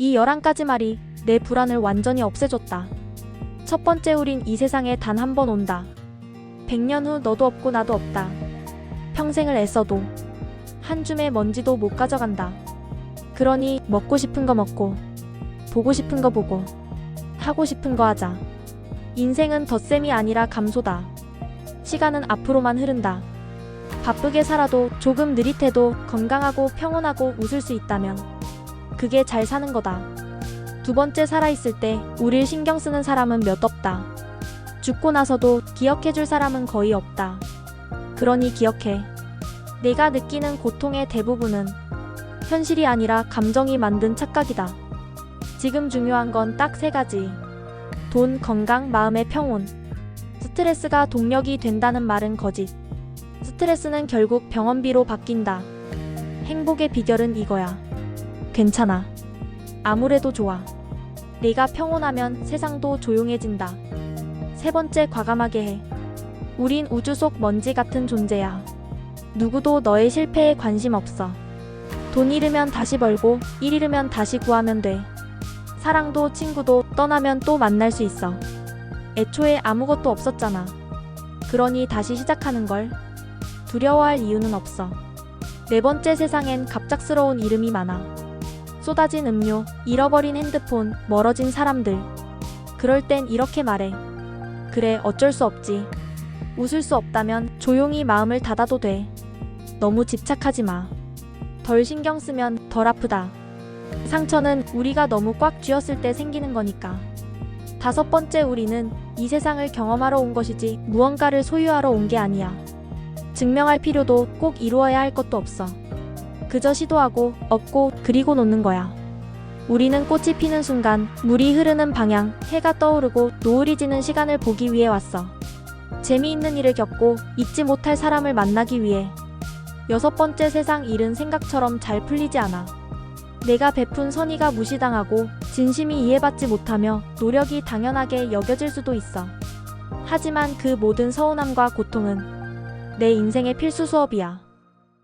이 11가지 말이 내 불안을 완전히 없애줬다. 첫 번째 우린 이 세상에 단 한 번 온다. 100년 후 너도 없고 나도 없다. 평생을 애써도 한 줌의 먼지도 못 가져간다. 그러니 먹고 싶은 거 먹고 보고 싶은 거 보고 하고 싶은 거 하자. 인생은 덧셈이 아니라 감소다. 시간은 앞으로만 흐른다. 바쁘게 살아도 조금 느릿해도 건강하고 평온하고 웃을 수 있다면 그게 잘 사는 거다. 두 번째 살아있을 때 우릴 신경 쓰는 사람은 몇 없다. 죽고 나서도 기억해줄 사람은 거의 없다. 그러니 기억해. 내가 느끼는 고통의 대부분은 현실이 아니라 감정이 만든 착각이다. 지금 중요한 건 딱 세 가지. 돈, 건강, 마음의 평온. 스트레스가 동력이 된다는 말은 거짓. 스트레스는 결국 병원비로 바뀐다. 행복의 비결은 이거야. 괜찮아. 아무래도 좋아. 내가 평온하면 세상도 조용해진다. 세 번째 과감하게 해. 우린 우주 속 먼지 같은 존재야. 누구도 너의 실패에 관심 없어. 돈 잃으면 다시 벌고, 일 잃으면 다시 구하면 돼. 사랑도 친구도 떠나면 또 만날 수 있어. 애초에 아무것도 없었잖아. 그러니 다시 시작하는 걸. 두려워할 이유는 없어. 네 번째 세상엔 갑작스러운 이름이 많아. 쏟아진 음료, 잃어버린 핸드폰, 멀어진 사람들. 그럴 땐 이렇게 말해. 그래, 어쩔 수 없지. 웃을 수 없다면 조용히 마음을 닫아도 돼. 너무 집착하지 마. 덜 신경 쓰면 덜 아프다. 상처는 우리가 너무 꽉 쥐었을 때 생기는 거니까. 다섯 번째 우리는 이 세상을 경험하러 온 것이지 무언가를 소유하러 온 게 아니야. 증명할 필요도 꼭 이루어야 할 것도 없어. 그저 시도하고 얻고 그리고 놓는 거야. 우리는 꽃이 피는 순간, 물이 흐르는 방향, 해가 떠오르고 노을이 지는 시간을 보기 위해 왔어. 재미있는 일을 겪고 잊지 못할 사람을 만나기 위해. 여섯 번째 세상 일은 생각처럼 잘 풀리지 않아. 내가 베푼 선의가 무시당하고 진심이 이해받지 못하며 노력이 당연하게 여겨질 수도 있어. 하지만 그 모든 서운함과 고통은 내 인생의 필수 수업이야.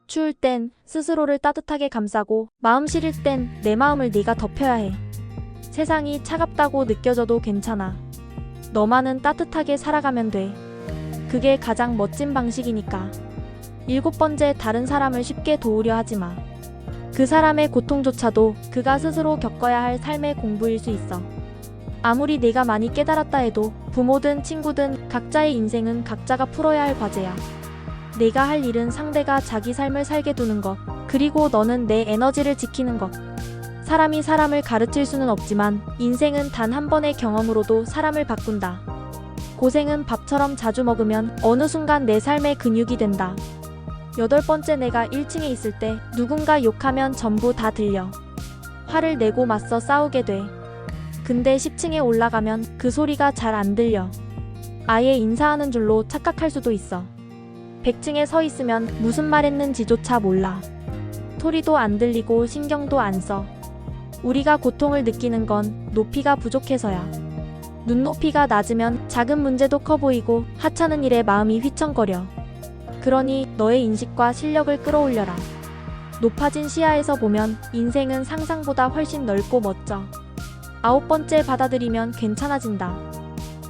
추울 땐 스스로를 따뜻하게 감싸고 마음 시릴 땐 내 마음을 네가 덮여야 해. 세상이 차갑다고 느껴져도 괜찮아. 너만은 따뜻하게 살아가면 돼. 그게 가장 멋진 방식이니까. 일곱 번째 다른 사람을 쉽게 도우려 하지 마. 그 사람의 고통조차도 그가 스스로 겪어야 할 삶의 공부일 수 있어. 아무리 내가 많이 깨달았다 해도 부모든 친구든 각자의 인생은 각자가 풀어야 할 과제야. 내가 할 일은 상대가 자기 삶을 살게 두는 것, 그리고 너는 내 에너지를 지키는 것. 사람이 사람을 가르칠 수는 없지만 인생은 단 한 번의 경험으로도 사람을 바꾼다. 고생은 밥처럼 자주 먹으면 어느 순간 내 삶의 근육이 된다. 여덟 번째 내가 1층에 있을 때 누군가 욕하면 전부 다 들려. 화를 내고 맞서 싸우게 돼. 근데 10층에 올라가면 그 소리가 잘 안 들려. 아예 인사하는 줄로 착각할 수도 있어. 100층에 서 있으면 무슨 말 했는지조차 몰라. 소리도 안 들리고 신경도 안 써. 우리가 고통을 느끼는 건 높이가 부족해서야. 눈높이가 낮으면 작은 문제도 커 보이고 하찮은 일에 마음이 휘청거려. 그러니 너의 인식과 실력을 끌어올려라. 높아진 시야에서 보면 인생은 상상보다 훨씬 넓고 멋져. 아홉 번째 받아들이면 괜찮아진다.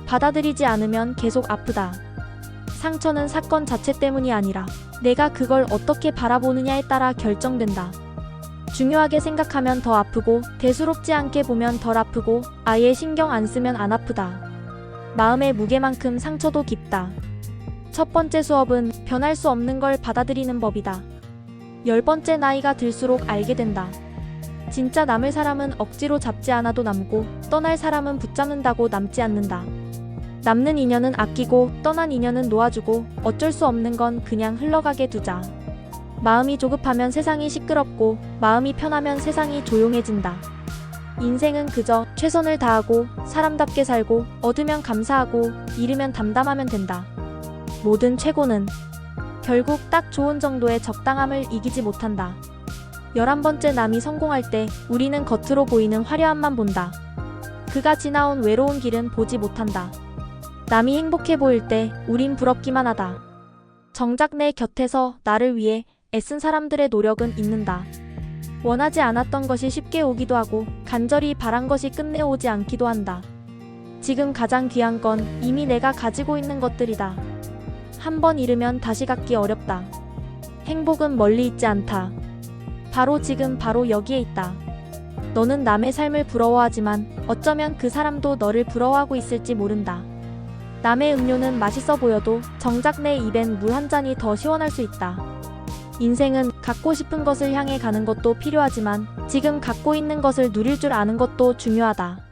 받아들이지 않으면 계속 아프다. 상처는 사건 자체 때문이 아니라 내가 그걸 어떻게 바라보느냐에 따라 결정된다. 중요하게 생각하면 더 아프고 대수롭지 않게 보면 덜 아프고 아예 신경 안 쓰면 안 아프다. 마음의 무게만큼 상처도 깊다. 첫 번째 수업은 변할 수 없는 걸 받아들이는 법이다. 열 번째 나이가 들수록 알게 된다. 진짜 남을 사람은 억지로 잡지 않아도 남고 떠날 사람은 붙잡는다고 남지 않는다. 남는 인연은 아끼고 떠난 인연은 놓아주고 어쩔 수 없는 건 그냥 흘러가게 두자. 마음이 조급하면 세상이 시끄럽고 마음이 편하면 세상이 조용해진다. 인생은 그저 최선을 다하고 사람답게 살고 얻으면 감사하고 잃으면 담담하면 된다. 모든 최고는 결국 딱 좋은 정도의 적당함을 이기지 못한다. 열한 번째 남이 성공할 때 우리는 겉으로 보이는 화려함만 본다. 그가 지나온 외로운 길은 보지 못한다. 남이 행복해 보일 때 우린 부럽기만 하다. 정작 내 곁에서 나를 위해 애쓴 사람들의 노력은 있는다. 원하지 않았던 것이 쉽게 오기도 하고 간절히 바란 것이 끝내 오지 않기도 한다. 지금 가장 귀한 건 이미 내가 가지고 있는 것들이다. 한 번 잃으면 다시 갖기 어렵다. 행복은 멀리 있지 않다. 바로 지금 바로 여기에 있다. 너는 남의 삶을 부러워하지만 어쩌면 그 사람도 너를 부러워하고 있을지 모른다. 남의 음료는 맛있어 보여도 정작 내 입엔 물 한 잔이 더 시원할 수 있다. 인생은 갖고 싶은 것을 향해 가는 것도 필요하지만 지금 갖고 있는 것을 누릴 줄 아는 것도 중요하다.